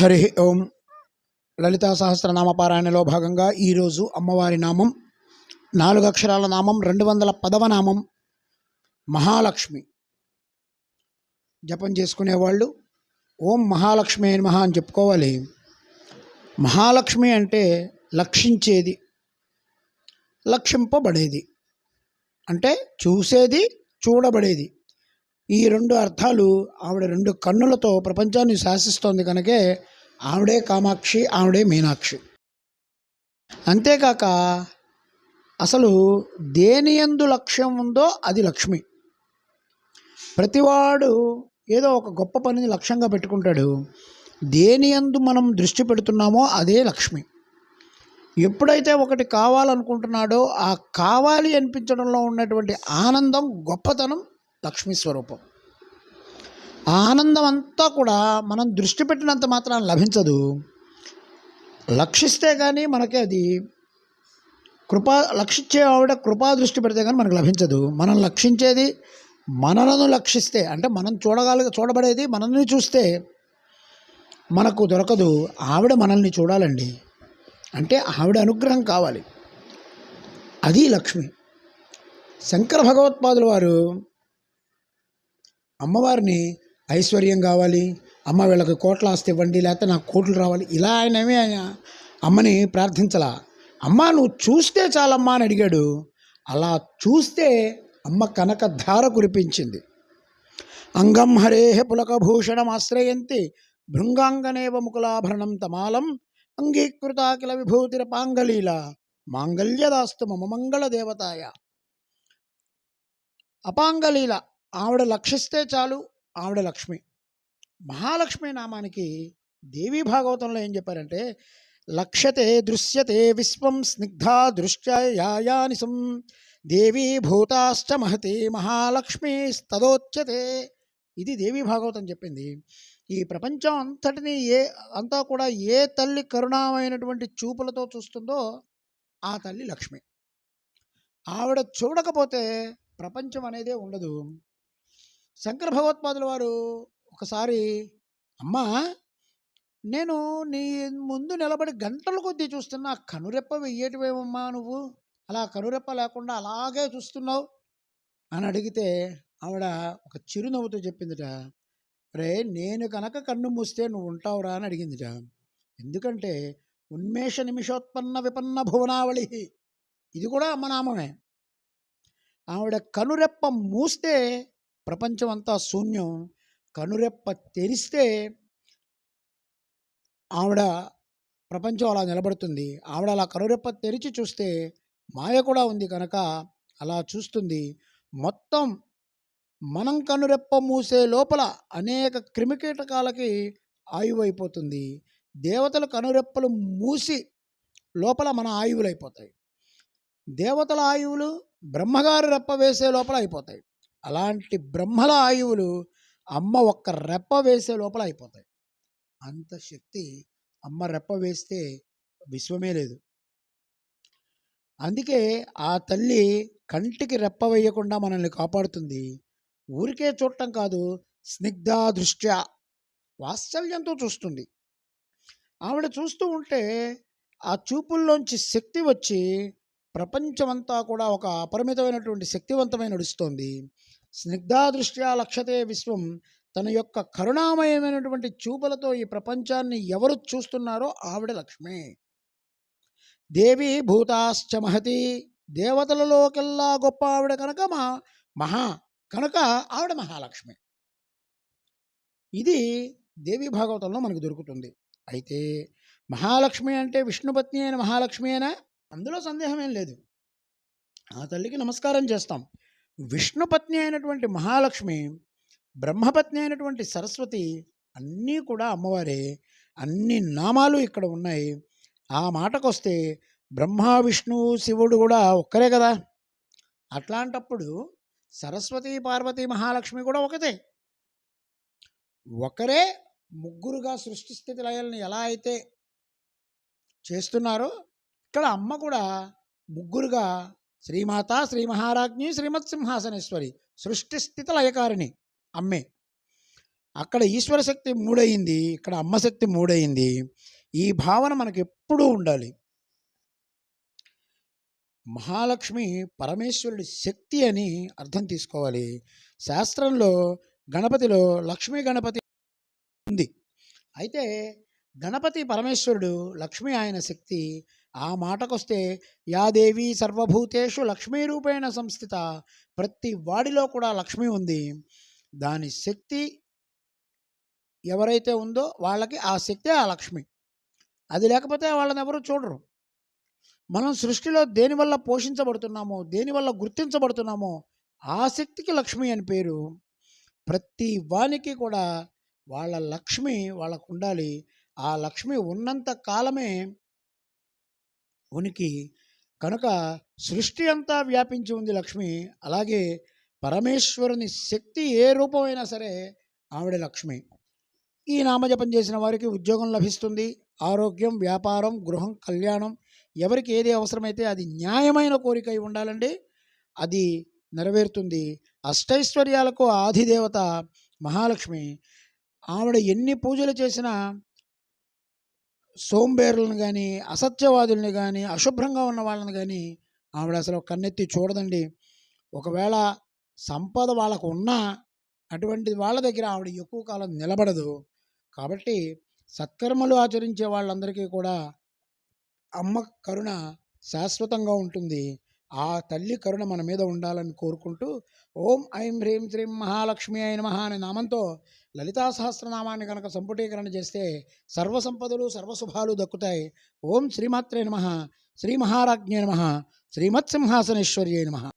హరి ఓం లలితా సహస్రనామ పారాయణలో భాగంగా ఈరోజు అమ్మవారి నామం నాలుగు అక్షరాల నామం రెండు వందల పదవ నామం మహాలక్ష్మి. జపం చేసుకునేవాళ్ళు ఓం మహాలక్ష్మి అని మహా అని చెప్పుకోవాలి. మహాలక్ష్మి అంటే లక్షించేది లక్షింపబడేది అంటే చూసేది చూడబడేది. ఈ రెండు అర్థాలు ఆవిడ రెండు కన్నులతో ప్రపంచాన్ని శాసిస్తోంది కనుకే ఆవిడే కామాక్షి ఆవిడే మీనాక్షి. అంతేకాక అసలు దేని ఎందు లక్ష్యం ఉందో అది లక్ష్మి. ప్రతివాడు ఏదో ఒక గొప్ప పనిని లక్ష్యంగా పెట్టుకుంటాడు. దేని ఎందు మనం దృష్టి పెడుతున్నామో అదే లక్ష్మి. ఎప్పుడైతే ఒకటి కావాలనుకుంటున్నాడో ఆ కావాలి అనిపించడంలో ఉన్నటువంటి ఆనందం గొప్పతనం లక్ష్మీ స్వరూపం. ఆనందం అంతా కూడా మనం దృష్టి పెట్టినంత మాత్రాన లభించదు. లక్షిస్తే కానీ మనకి అది కృపా లక్షించే ఆవిడ కృపా దృష్టి పెడితే కానీ మనకు లభించదు. మనం లక్షించేది మనలను లక్షిస్తే అంటే మనం చూడగల చూడబడేది మనల్ని చూస్తే మనకు దొరకదు. ఆవిడ మనల్ని చూడాలండి. అంటే ఆవిడ అనుగ్రహం కావాలి. అది లక్ష్మి. శంకర భగవత్పాదుల వారు అమ్మవారిని ఐశ్వర్యం కావాలి అమ్మ వీళ్ళకి కోట్ల ఆస్తి ఇవ్వండి లేకపోతే నాకు కోట్లు రావాలి ఇలా ఆయనేమి ఆయన అమ్మని ప్రార్థించలా. అమ్మ నువ్వు చూస్తే చాలమ్మా అని అడిగాడు. అలా చూస్తే అమ్మ కనక ధార కురిపించింది. అంగం హరేహ పులకభూషణం ఆశ్రయంతి భృంగాంగనేవ ముకులాభరణం తమాలం అంగీకృతాకిల విభూతిర పాంగలీల మాంగళ్యదాస్తు మమ మంగళ దేవతాయ. అపాంగలీల ఆవిడ లక్షిస్తే చాలు ఆవిడ లక్ష్మి. మహాలక్ష్మి నామానికి దేవీ భాగవతంలో ఏం చెప్పారంటే లక్ష్యతే దృశ్యతే విశ్వం స్నిగ్ధా దృశ్యయాయానిసం దేవీ భూతాశ్చ మహతి మహాలక్ష్మి స్తదోచ్యతే ఇది దేవీ భాగవతం చెప్పింది. ఈ ప్రపంచం అంతటిని ఏ అంతా కూడా ఏ తల్లి కరుణామైనటువంటి చూపులతో చూస్తుందో ఆ తల్లి లక్ష్మి. ఆవిడ చూడకపోతే ప్రపంచం అనేదే ఉండదు. శంకర భగవత్పాదుల వారు ఒకసారి అమ్మా నేను నీ ముందు నిలబడి గంటల కొద్దీ చూస్తున్నా కనురెప్ప వెయ్యేటివేమమ్మా నువ్వు? అలా కనురెప్ప లేకుండా అలాగే చూస్తున్నావు? అని అడిగితే ఆవిడ ఒక చిరునవ్వుతో చెప్పిందిట రే నేను కనుక కన్ను మూస్తే నువ్వు ఉంటావురా? అని అడిగిందిట. ఎందుకంటే ఉన్మేష నిమిషోత్పన్న విపన్న భువనావళి ఇది కూడా అమ్మ నామమే. ఆవిడ కనురెప్ప మూస్తే ప్రపంచం అంతా శూన్యం. కనురెప్ప తెరిస్తే ఆవిడ ప్రపంచం అలా నిలబడుతుంది. ఆవిడ అలా కనురెప్ప తెరిచి చూస్తే మాయ కూడా ఉంది కనుక అలా చూస్తుంది. మొత్తం మనం కనురెప్ప మూసే లోపల అనేక క్రిమికీటకాలకి ఆయువు అయిపోతుంది దేవతల కనురెప్పలు మూసి లోపల మన ఆయువులు అయిపోతాయి దేవతల ఆయువులు బ్రహ్మగారి రెప్ప వేసే లోపల అయిపోతాయి. అలాంటి బ్రహ్మల ఆయువులు అమ్మ ఒక్క రెప్ప వేసే లోపల అయిపోతాయి. అంత శక్తి అమ్మ రెప్ప వేస్తే విశ్వమే లేదు. అందుకే ఆ తల్లి కంటికి రెప్ప వేయకుండా మనల్ని కాపాడుతుంది. ఊరికే చూడటం కాదు స్నిగ్ధ దృష్ట్యా వాత్సల్యంతో చూస్తుంది. ఆవిడ చూస్తూ ఉంటే ఆ చూపుల్లోంచి శక్తి వచ్చి ప్రపంచమంతా కూడా ఒక అపరిమితమైనటువంటి శక్తివంతమైన నడుస్తోంది స్నిగ్ధా దృష్ట్యా లక్షతే విశ్వం. తన యొక్క కరుణామయమైనటువంటి చూపులతో ఈ ప్రపంచాన్ని ఎవరు చూస్తున్నారో ఆవిడ లక్ష్మి. దేవి భూతాశ్చ మహతి. దేవతలలోకెల్లా గొప్ప ఆవిడ కనుక మా మహా కనుక ఆవిడ మహాలక్ష్మి. ఇది దేవి భాగవతంలో మనకు దొరుకుతుంది. అయితే మహాలక్ష్మి అంటే విష్ణుపత్ని అయిన మహాలక్ష్మి అయినా అందులో సందేహం ఏం లేదు. ఆ తల్లికి నమస్కారం చేస్తాం. విష్ణుపత్ని అయినటువంటి మహాలక్ష్మి బ్రహ్మపత్ని అయినటువంటి సరస్వతి అన్నీ కూడా అమ్మవారే. అన్ని నామాలు ఇక్కడ ఉన్నాయి. ఆ మాటకొస్తే బ్రహ్మ విష్ణు శివుడు కూడా ఒక్కరే కదా? అట్లాంటప్పుడు సరస్వతి పార్వతి మహాలక్ష్మి కూడా ఒకటే ఒకరే ముగ్గురుగా సృష్టి స్థితి లయల్ని ఎలా అయితే చేస్తున్నారో ఇక్కడ అమ్మ కూడా ముగ్గురుగా శ్రీమాత శ్రీ మహారాజ్ఞి శ్రీమత్ సింహాసనేశ్వరి సృష్టి స్థితి లయకారిణి అమ్మే. అక్కడ ఈశ్వర శక్తి మూడయింది ఇక్కడ అమ్మ శక్తి మూడయింది. ఈ భావన మనకు ఎప్పుడూ ఉండాలి. మహాలక్ష్మి పరమేశ్వరుడి శక్తి అని అర్థం తీసుకోవాలి. శాస్త్రంలో గణపతిలో లక్ష్మీ గణపతి ఉంది. అయితే గణపతి పరమేశ్వరుడు లక్ష్మి ఆయన శక్తి ఆ మాటకొస్తే యాదేవి సర్వభూతేషు లక్ష్మీ రూపేణ సంస్థిత ప్రతి వాడిలో కూడా లక్ష్మి ఉంది. దాని శక్తి ఎవరైతే ఉందో వాళ్ళకి ఆ శక్తే ఆ లక్ష్మి. అది లేకపోతే వాళ్ళని ఎవరు చూడరు. మనం సృష్టిలో దేనివల్ల పోషించబడుతున్నామో దేనివల్ల గుర్తించబడుతున్నామో ఆ శక్తికి లక్ష్మి అని పేరు. ప్రతి వానికి కూడా వాళ్ళ లక్ష్మి వాళ్ళకు ఉండాలి ఆ లక్ష్మి ఉన్నంత కాలమే ఉనికి కనుక సృష్టి అంతా వ్యాపించి ఉంది లక్ష్మి అలాగే పరమేశ్వరుని శక్తి ఏ రూపమైనా సరే ఆవిడ లక్ష్మి. ఈ నామజపం చేసిన వారికి ఉద్యోగం లభిస్తుంది ఆరోగ్యం వ్యాపారం గృహం కళ్యాణం ఎవరికి ఏది అవసరమైతే అది న్యాయమైన కోరిక అయి ఉండాలండి అది నెరవేరుతుంది. అష్టైశ్వర్యాలకు ఆదిదేవత మహాలక్ష్మి. ఆవిడ ఎన్ని పూజలు చేసినా సోంబేరులను కానీ అసత్యవాదుల్ని కానీ అశుభ్రంగా ఉన్న వాళ్ళని కానీ ఆవిడ అసలు కన్నెత్తి చూడదండి. ఒకవేళ సంపద వాళ్ళకు ఉన్నా అటువంటి వాళ్ళ దగ్గర ఆవిడ ఎక్కువ కాలం నిలబడదు. కాబట్టి సత్కర్మలు ఆచరించే వాళ్ళందరికీ కూడా అమ్మ కరుణ శాశ్వతంగా ఉంటుంది. ఆ తల్లి కరుణ మన మీద ఉండాలని కోరుకుంటూ ఓం ఐం హ్రీం శ్రీం మహాలక్ష్మి అయిన మహా అనే నామంతో లలితా సహస్రనామాన్ని కనుక సంపుటీకరణ చేస్తే సర్వసంపదలు సర్వశుభాలు దక్కుతాయి. ఓం శ్రీమాత్రే నమ శ్రీ మహారాజ్ఞే నమ శ్రీమత్సింహాసనేశ్వర్యే నమ.